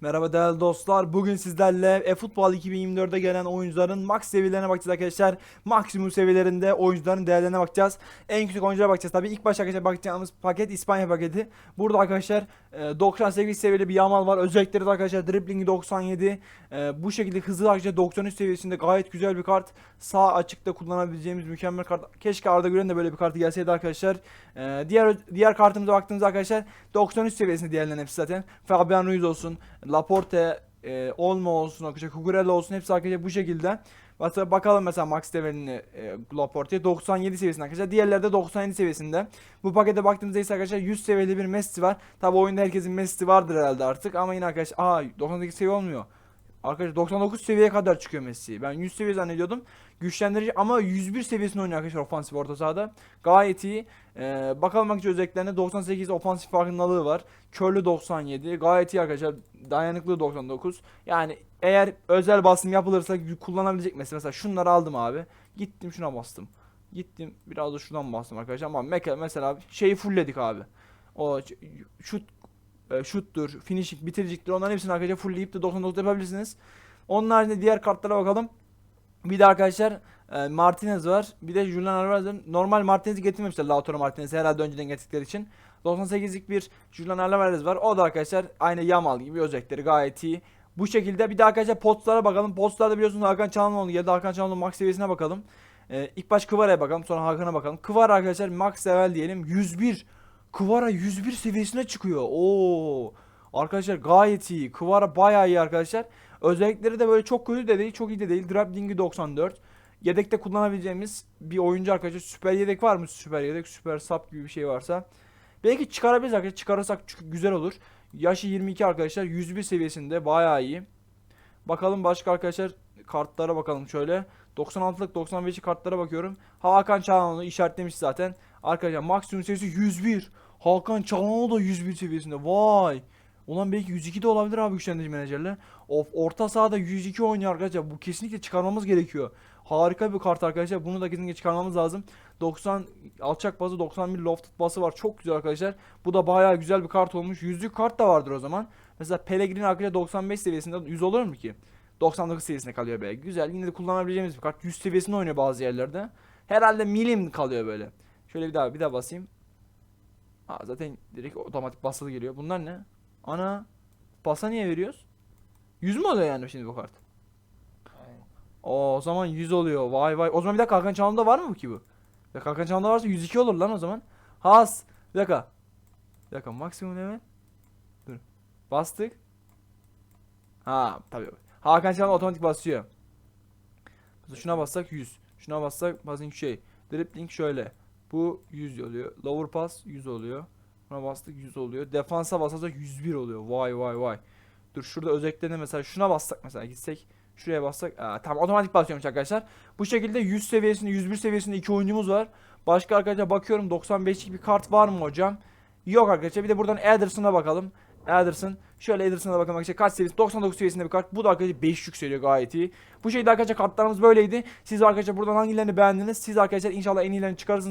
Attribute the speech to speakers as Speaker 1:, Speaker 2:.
Speaker 1: Merhaba değerli dostlar. Bugün sizlerle eFootball 2024'de gelen oyuncuların max seviyelerine bakacağız arkadaşlar. Maksimum seviyelerinde oyuncuların değerlerine bakacağız. En yüksek oyunculara bakacağız. Tabii ilk başta arkadaşlar bakacağımız paket İspanya paketi. Burada arkadaşlar e, 98 seviyeli bir Yamal var. Özellikleri de arkadaşlar driblingi 97. E, bu şekilde hızlı arkadaşlar 93 seviyesinde gayet güzel bir kart. Sağ açıkta kullanabileceğimiz mükemmel kart. Keşke Arda Güler'in de böyle bir kartı gelseydi arkadaşlar. E, diğer diğer kartımıza baktığımızda arkadaşlar 93 seviyesinde diğerlerinin hepsi zaten. Fabian Ruiz olsun. Laporte, e, Olmo olsun, arkadaşlar Cucurella olsun hepsi arkadaşlar bu şekilde. Mesela bakalım mesela max değerini e, Laporte'ye 97 seviyesinde arkadaşlar. Diğerleri de 97 seviyesinde. Bu pakete baktığımızda ise arkadaşlar 100 seviyeli bir Messi var. Tabi oyunda herkesin Messi vardır herhalde artık ama yine arkadaşlar aa 98 seviye olmuyor. Arkadaşlar 99 seviyeye kadar çıkıyor Messi. Ben 100 seviye zannediyordum. Güçlendirici ama 101 seviyesinde oynuyor arkadaşlar ofansif orta sahada. Gayet iyi. Ee, bakalım bakıcı özelliklerine 98 ofansif farkındalığı var. Körlü 97. Gayet iyi arkadaşlar. Dayanıklı 99. Yani eğer özel basım yapılırsa kullanabilecek mesela. Mesela şunları aldım abi. Gittim şuna bastım. Gittim biraz da şuradan bastım arkadaşlar. Ama mesela şeyi fullledik abi. O şut e, şuttur, finishing, bitiriciktir. Onların hepsini arkadaşlar fullleyip de 99 yapabilirsiniz. Onun haricinde diğer kartlara bakalım. Bir de arkadaşlar e, Martinez var. Bir de Julian Alvarez var. Normal Martinez'i getirmemişler Lautaro Martinez'i herhalde önceden getirdikleri için. 98'lik bir Julian Alvarez var. O da arkadaşlar aynı Yamal gibi özellikleri gayet iyi. Bu şekilde bir de arkadaşlar postlara bakalım. Postlarda biliyorsunuz Hakan Çalhanoğlu geldi. Hakan Çalhanoğlu max seviyesine bakalım. E, ilk baş Kıvara'ya bakalım sonra Hakan'a bakalım. Kıvara arkadaşlar max level diyelim 101. Kıvara 101 seviyesine çıkıyor. Oo. Arkadaşlar gayet iyi. Kıvara bayağı iyi arkadaşlar. Özellikleri de böyle çok kötü de değil, çok iyi de değil. Dribbling'i 94. Yedekte kullanabileceğimiz bir oyuncu arkadaşlar. Süper yedek var mı? Süper yedek, süper sap gibi bir şey varsa. Belki çıkarabiliriz arkadaşlar. Çıkarırsak çünkü güzel olur. Yaşı 22 arkadaşlar. 101 seviyesinde bayağı iyi. Bakalım başka arkadaşlar kartlara bakalım şöyle. 96'lık 95'lik kartlara bakıyorum. Hakan Çalhanoğlu işaretlemiş zaten. Arkadaşlar maksimum seviyesi 101. Hakan Çalhanoğlu da 101 seviyesinde. Vay. Ulan belki 102 de olabilir abi güçlendirici menajerle. Of orta sahada 102 oynuyor arkadaşlar. Bu kesinlikle çıkarmamız gerekiyor. Harika bir kart arkadaşlar. Bunu da kesinlikle çıkarmamız lazım. 90 alçak bazı 91 lofted bası var. Çok güzel arkadaşlar. Bu da bayağı güzel bir kart olmuş. Yüzlük kart da vardır o zaman. Mesela Pellegrini arkadaşlar 95 seviyesinde 100 olur mu ki? 99 seviyesinde kalıyor böyle. Güzel. Yine de kullanabileceğimiz bir kart. 100 seviyesinde oynuyor bazı yerlerde. Herhalde milim kalıyor böyle. Şöyle bir daha bir daha basayım. Aa, zaten direkt otomatik basılı geliyor. Bunlar ne? Ana. Basa niye veriyoruz? 100 mü oluyor yani şimdi bu kart? Oo, o zaman 100 oluyor. Vay vay. O zaman bir dakika Hakan Çalhanoğlu'da var mı bu ki bu? Ya Hakan Çalhanoğlu'da varsa 102 olur lan o zaman. Has. Bir dakika. Bir dakika maksimum ne? Dur. Bastık. Ha tabii. Hakan Çalhanoğlu otomatik basıyor. Şuna bassak 100. Şuna bassak basın şey. Dribbling şöyle. Bu 100 oluyor. Lower pass 100 oluyor. Buna bastık 100 oluyor. Defansa basarsak 101 oluyor. Vay vay vay. Dur şurada özelliklerine mesela şuna bassak mesela gitsek şuraya bassak Aa, tamam otomatik basıyormuş arkadaşlar. Bu şekilde 100 seviyesinde 101 seviyesinde iki oyuncumuz var. Başka arkadaşlar bakıyorum 95'lik bir kart var mı hocam? Yok arkadaşlar. Bir de buradan Ederson'a bakalım. Ederson. Şöyle Ederson'a bakalım arkadaşlar. Kaç seviyesi? 99 seviyesinde bir kart. Bu da arkadaşlar 5 yükseliyor gayet iyi. Bu şekilde arkadaşlar kartlarımız böyleydi. Siz arkadaşlar buradan hangilerini beğendiniz? Siz arkadaşlar inşallah en iyilerini çıkarırsınız.